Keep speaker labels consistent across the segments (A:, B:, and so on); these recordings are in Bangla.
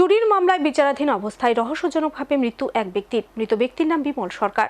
A: চুরির মামলায় বিচারাধীন অবস্থায় রহস্যজনকভাবে মৃত্যু এক ব্যক্তির মৃত ব্যক্তির নাম বিমল সরকার।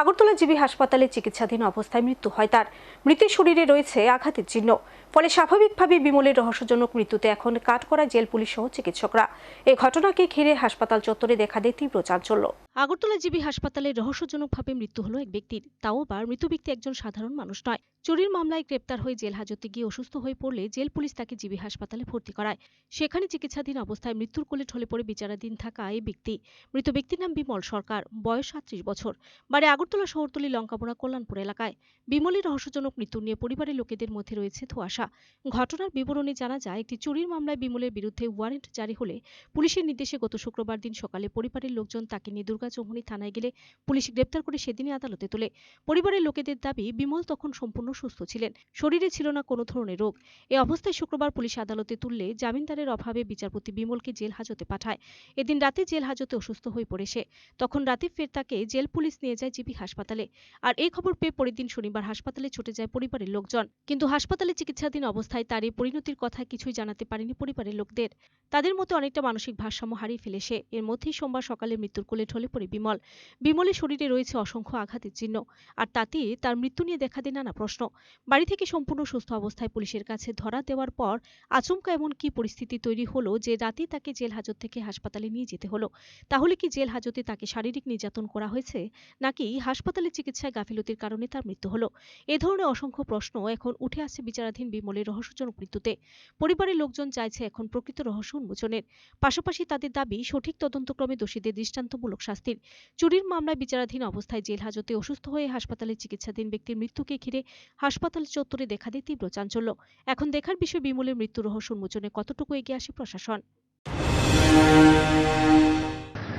A: আগরতলা জিবি হাসপাতালে চিকিৎসাধীন অবস্থায় মৃত্যু হয় তার। মৃতের শরীরে রয়েছে আঘাতের চিহ্ন। ফলে স্বাভাবিকভাবে বিমলের রহস্যজনক মৃত্যুতে এখন কাঠকড়া জেল পুলিশ সহ চিকিৎসকরা। এই ঘটনাকে ঘিরে হাসপাতাল চত্বরে দেখা দেয় তীব্র চাঞ্চল্য। আগরতলা জিবি হাসপাতালে রহস্যজনকভাবে মৃত্যু হলো এক ব্যক্তির। তাও আবার মৃত ব্যক্তি একজন সাধারণ মানুষ নয়। চুরির মামলায় গ্রেপ্তার হয়ে জেল হাজতে গিয়ে অসুস্থ হয়ে পড়লে জেল পুলিশ তাকে জিবি হাসপাতালে ভর্তি করায়। সেখানে চিকিৎসাধীন অবস্থায় মৃত্যুর কোলে ঢলে পড়ে বিচারাধীন থাকা এই ব্যক্তি। মৃত ব্যক্তির নাম বিমল সরকার, বয়স সাত্রিশ বছর। বাড়ি আগরতলা শহরতলি, লঙ্কাপোড়া, কল্যাণপুর এলাকায়। বিমলের রহস্যজনক মৃত্যু নিয়ে পরিবারের লোকেদের মধ্যে রয়েছে ধোঁয়াশা। ঘটনার বিবরণী জানা যায়, একটি চুরির মামলায় বিমলের বিরুদ্ধে ওয়ারেন্ট জারি হলে পুলিশের নির্দেশে গত শুক্রবার দিন সকালে পরিবারের লোকজন তাকে নিয়ে দুর্গা চৌমুহনী থানায় গেলে পুলিশ গ্রেপ্তার করে সেদিনই আদালতে তোলে। পরিবারের লোকেদের দাবি, বিমল তখন সম্পূর্ণ সুস্থ ছিলেন। শরীরে ছিল না কোনো ধরনের রোগ। এ অবস্থায় শুক্রবার পুলিশ আদালতে তুললে জামিনদারের অভাবে বিচারপতি বিমলকে জেল হাজতে পাঠায়। এদিন রাতে জেল হাজতে অসুস্থ হয়ে পড়ে সে। তখন রাতে ফের তাকে জেল পুলিশ নিয়ে যায় জিবি হাসপাতালে। আর এই খবর পেয়ে পরের দিন শনিবার হাসপাতালে ছুটে যায় পরিবারের লোকজন। কিন্তু হাসপাতালে চিকিৎসাধীন অবস্থায় তার এই পরিণতির কথা কিছুই জানাতে পারেনি পরিবারের লোকদের। তাদের মতে অনেকটা মানসিক ভারসাম্য হারিয়ে ফেলে সে। এর মধ্যেই সোমবার সকালে মৃত্যুর কোলে ঢলে পড়ে বিমল। বিমলের শরীরে রয়েছে অসংখ্য আঘাতের চিহ্ন। আর তাতে তার মৃত্যু নিয়ে দেখা দেয় নানা প্রশ্ন। বাড়ি থেকে সম্পূর্ণ সুস্থ অবস্থায় পুলিশের কাছে ধরা দেওয়ার পর আচমকা এমন কি পরিস্থিতি তৈরি হলো যে রাতে তাকে জেল হাজত থেকে হাসপাতালে নিয়ে যেতে হলো। তাহলে কি জেল হাজতে তাকে শারীরিক নির্যাতন করা হয়েছে? নাকি হাসপাতালে চিকিৎসায় গাফিলতির কারণে তার মৃত্যু হলো? এ ধরনের অসংখ্য প্রশ্ন এখন উঠে আসছে বিচারাধীন বিমলের রহস্যজনক মৃত্যুতে। পরিবারের লোকজন চাইছে এখন প্রকৃত রহস্য উন্মোচনের। পাশাপাশি তাদের দাবি, সঠিক তদন্তক্রমে দোষীদের দৃষ্টান্তমূলক শাস্তির। চুরির মামলায় বিচারাধীন অবস্থায় জেল হাজতে অসুস্থ হয়ে হাসপাতালে চিকিৎসাধীন ব্যক্তির মৃত্যুকে ঘিরে হাসপাতাল চত্বরে দেখা দেয় তীব্র চাঞ্চল্য। এখন দেখার বিষয় বিমলের মৃত্যু রহস্য উন্মোচনে কতটুকু এগিয়ে আসে প্রশাসন।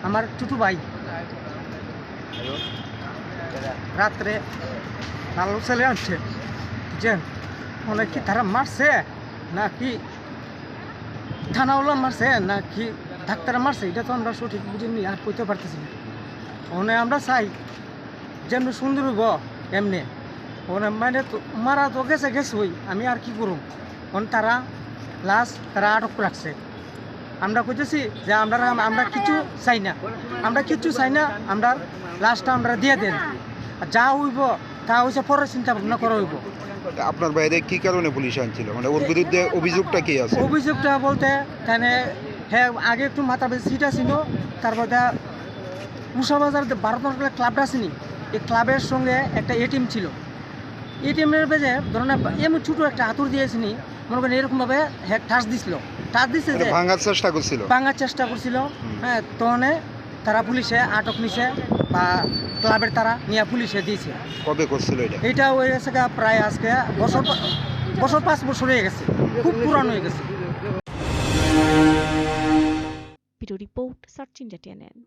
B: আমার টুটু ভাই। রাত্রে ভালো ছেলে আসছে বুঝছেন? মনে কি তারা মারছে? নাকি থানাওয়ালা মারছে? নাকি ডাক্তার মারছে? এটা তো আমরা সঠিক বুঝিনি আর কইতে পারতেছি না। ওনে আমরা চাই যেমনি সুন্দর হইব এমনি। ওনে মানে তো মারা তো গেছে গেছে আমি আর কি করুম? ওন তারা লাশ তারা আটক রাখছে। আমরা কইতেছি যে আমরা আমরা কিছু চাই না। আমরা কিছু চাই না আমরা লাস্টটা আমরা দিয়ে দেন। আর যা হইব তা হইছে পরে চিন্তা ভাবনা করা হইব।
C: আপনার বাইরে কি কারণে পুলিশ আনছিল? মানে ওর বিরুদ্ধে অভিযোগটা কি আছে?
B: অভিযোগটা বলতে তাহলে হ্যাঁ আগে একটু মাথা বেশি সিট ছিল তারপরে মুসাবাজার ভারত ক্লাবটা আসেনি। এই ক্লাবের সঙ্গে একটা এটিএম ছিল। এটিএমের বেজে ধরুন এমন ছোটো একটা হাতুর দিয়েছিনি মনে করেন এরকমভাবে হ্যাঁ টাচ দিছিল। টাচ দিছে যে
C: ভাঙার চেষ্টা করছিল।
B: ভাঙার চেষ্টা করছিল। হ্যাঁ তখন তারা পুলিশে আটক নিছে বা ক্লাবের তারা নিয়ে পুলিশে দিয়েছে।
C: কবে করছিল এটা?
B: এটা হয়ে গেছে প্রায় আজকে বছর বছর পাঁচ বছর হয়ে গেছে। খুব পুরানো হয়ে গেছে।
A: Video report search India TNN